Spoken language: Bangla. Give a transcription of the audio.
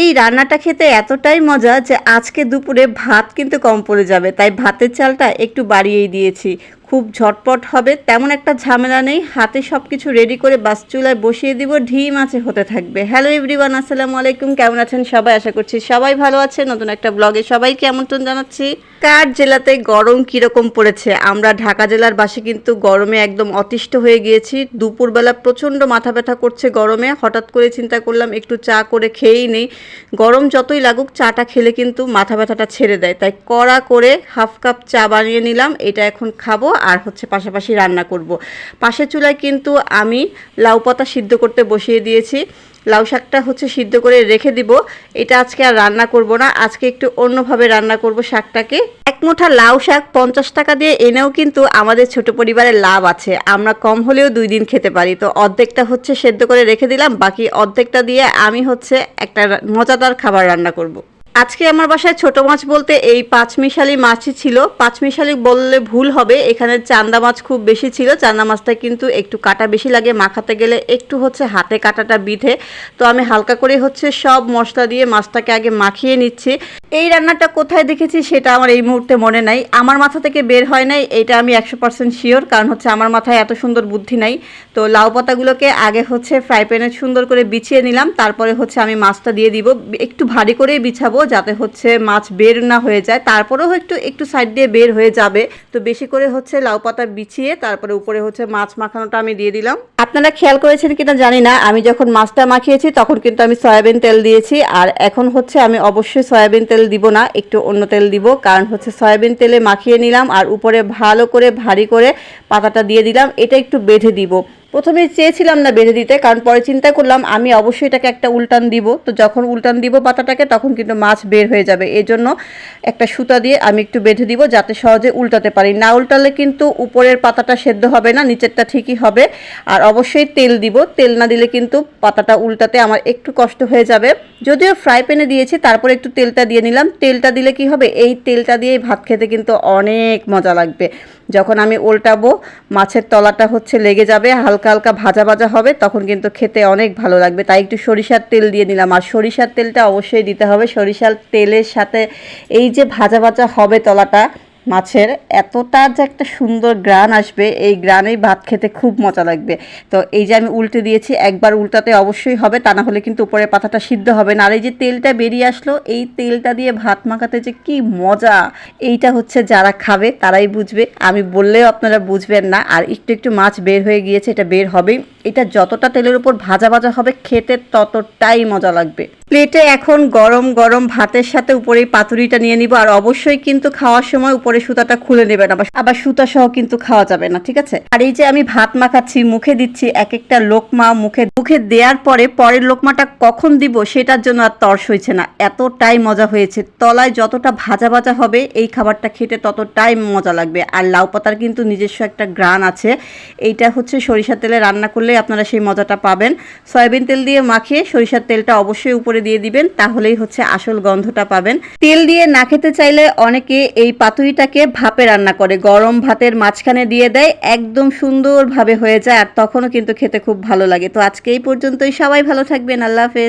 এই রান্নাটা খেতে এতটাই মজা যে আজকে দুপুরে ভাত কিন্তু কম পড়ে যাবে। তাই ভাতের চালটা একটু বাড়িয়েই দিয়েছি। খুব ঝটপট হবে, তেমন একটা ঝামেলা নেই। হাতে সব কিছু রেডি করে বাস চুলায় বসিয়ে দিব, ঢিম আছে হতে থাকবে। হ্যালো এভরিওয়ান আসসালামু আলাইকুম। কেমন আছেন সবাই? আশা করছি সবাই ভালো আছে নতুন একটা ব্লগে সবাইকে আমন্ত্রণ জানাচ্ছি। কার জেলাতে গরম কীরকম পড়েছে? আমরা ঢাকা জেলার বাসে কিন্তু গরমে একদম অতিষ্ঠ হয়ে গিয়েছি। দুপুরবেলা প্রচণ্ড মাথা ব্যথা করছে গরমে। হঠাৎ করে চিন্তা করলাম, একটু চা করে খেয়েই নেই। গরম যতই লাগুক, চাটা খেলে কিন্তু মাথা ব্যথাটা ছেড়ে দেয়। তাই কড়া করে হাফ কাপ চা বানিয়ে নিলাম। এটা এখন খাব আর হচ্ছে পাশাপাশি রান্না করব। পাশের চুলায় কিন্তু আমি লাউ পাতা সিদ্ধ করতে বসিয়ে দিয়েছি। লাউ শাকটা হচ্ছে সিদ্ধ করে রেখে দিব। এটা আজকে আর রান্না করব না। আজকে একটু অন্যভাবে রান্না করব শাকটাকে। মুঠা লাউ শাক পঞ্চাশ টাকা দিয়ে এনেও কিন্তু আমাদের ছোট পরিবারের লাভ আছে। আমরা কম হলেও দুই দিন খেতে পারি। তো অর্ধেকটা হচ্ছে সেদ্ধ করে রেখে দিলাম, বাকি অর্ধেকটা দিয়ে আমি হচ্ছে একটা মজাদার খাবার রান্না করব। আজকে আমার বাসায় ছোট মাছ বলতে এই পাঁচমিশালি মাছই ছিল। পাঁচমিশালি বললে ভুল হবে, এখানে চান্দা মাছ খুব বেশি ছিল। চান্দা মাছটা কিন্তু একটু কাটা বেশি লাগে, মাখাতে গেলে একটু হচ্ছে হাতে কাটাটা বিধে। তো আমি হালকা করে হচ্ছে সব মশলা দিয়ে মাছটাকে আগে মাখিয়ে নিচ্ছি। এই রান্নাটা কোথায় দেখেছি সেটা আমার এই মুহূর্তে মনে নাই। আমার মাথা থেকে বের হয় নাই, এটা আমি একশো পার্সেন্ট শিওর কারণ হচ্ছে আমার মাথায় এত সুন্দর বুদ্ধি নাই। তো লাউ পাতাগুলোকে আগে হচ্ছে ফ্রাই প্যানে সুন্দর করে বিছিয়ে নিলাম, তারপরে হচ্ছে আমি মাছটা দিয়ে দিব। একটু ভারী করেই বিছাবো যাতে হচ্ছে মাছ বের না হয়ে যায়। তারপরেও একটু একটু সাইড দিয়ে বের হয়ে যাবে। তো বেশি করে হচ্ছে লাউ পাতা বিছিয়ে তারপরে উপরে হচ্ছে মাছ মাখানোটা আমি দিয়ে দিলাম। আপনারা খেয়াল করেছেন কিনা জানি না, আমি যখন মাছটা মাখিয়েছি তখন কিন্তু আমি সয়াবিন তেল দিয়েছি। আর এখন হচ্ছে আমি অবশ্যই সয়াবিন তেল দিব না, একটু অন্য তেল দিব। কারণ হচ্ছে সয়াবিন তেলে মাখিয়ে নিলাম আর উপরে ভালো করে ভারী করে পাতাটা দিয়ে দিলাম। এটা একটু বেঁধে দিব। প্রথমে চেয়েছিলাম না বেঁধে দিতে, কারণ পরে চিন্তা করলাম আমি অবশ্যই এটাকে একটা উল্টান দিব। তো যখন উল্টান দিব পাতাটাকে, তখন কিন্তু মাছ বের হয়ে যাবে। এই জন্য একটা সুতা দিয়ে আমি একটু বেঁধে দিব যাতে সহজে উল্টাতে পারি। না উল্টালে কিন্তু উপরের পাতাটা সেদ্ধ হবে না, নিচেরটা ঠিকই হবে। আর অবশ্যই তেল দিব। তেল না দিলে কিন্তু পাতাটা উল্টাতে আমার একটু কষ্ট হয়ে যাবে। যদিও ফ্রাই প্যানে দিয়েছি, তারপর একটু তেলটা দিয়ে নিলাম। তেলটা দিলে কি হবে? এই তেলটা দিয়ে ভাত খেতে কিন্তু অনেক মজা লাগবে। যখন আমি উল্টাবো, মাছের তলাটা হচ্ছে লেগে যাবে, হালকা হালকা হালকা ভাজা ভাজা হবে, তখন কিন্তু খেতে অনেক ভালো লাগবে। তাই একটু সরিষার তেল দিয়ে নিলাম। আর সরিষার তেলটা অবশ্যই দিতে হবে। সরিষার তেলের সাথে এই যে ভাজা ভাজা হবে তলাটা মাছের এতটা যে একটা সুন্দর গ্রান আসবে, এই গ্রানেই ভাত খেতে খুব মজা লাগবে। তো এই যে আমি উল্টে দিয়েছি, একবার উল্টাতে অবশ্যই হবে, তা না হলে কিন্তু উপরে পাতাটা সিদ্ধ হবে না। আর এই যে তেলটা বেরিয়ে আসলো, এই তেলটা দিয়ে ভাত মাখাতে যে কি মজা! এইটা হচ্ছে যারা খাবে, তারাই বুঝবে। আমি বললেও আপনারা বুঝবেন না। আর একটু একটু মাছ বের হয়ে গিয়েছে, এটা বের হবেই। এটা যতটা তেলের উপর ভাজা ভাজা হবে, খেতে ততটাই মজা লাগবে। প্লেটে এখন গরম গরম ভাতের সাথে উপরে পাতুরিটা নিয়ে নিব। আর অবশ্যই কিন্তু খাওয়ার সময় উপরে সুতাটা খুলে নেবেন। আবার আবার সুতা সহ কিন্তু খাওয়া যাবে না, ঠিক আছে? আর এই যে আমি ভাত মাখাচ্ছি, মুখে দিচ্ছি এক একটা লোকমা মুখে মুখে দেওয়ার পরে পরের লোকমাটা কখন দিব সেটার জন্য আর তর্স হয়েছে না। এতটাই মজা হয়েছে। তলায় যতটা ভাজা ভাজা হবে, এই খাবারটা খেতে ততটাই মজা লাগবে। আর লাউ পাতার কিন্তু নিজস্ব একটা গ্রান আছে। এইটা হচ্ছে সরিষার তেলে রান্না করলে আপনারা সেই মজাটা পাবেন। সয়াবিন তেল দিয়ে মাখিয়ে সরিষার তেলটা অবশ্যই উপরে দিয়ে দিবেন, তাহলেই হচ্ছে আসল গন্ধটা পাবেন। তেল দিয়ে না খেতে চাইলে অনেকে এই পাতুইটাকে ভাপে রান্না করে, গরম ভাতের মাঝখানে দিয়ে দেয়, একদম সুন্দরভাবে হয়ে যায় আর তখনও কিন্তু খেতে খুব ভালো লাগে। তো আজকে এই পর্যন্তই, সবাই ভালো থাকবেন, আল্লাহ হাফেজ।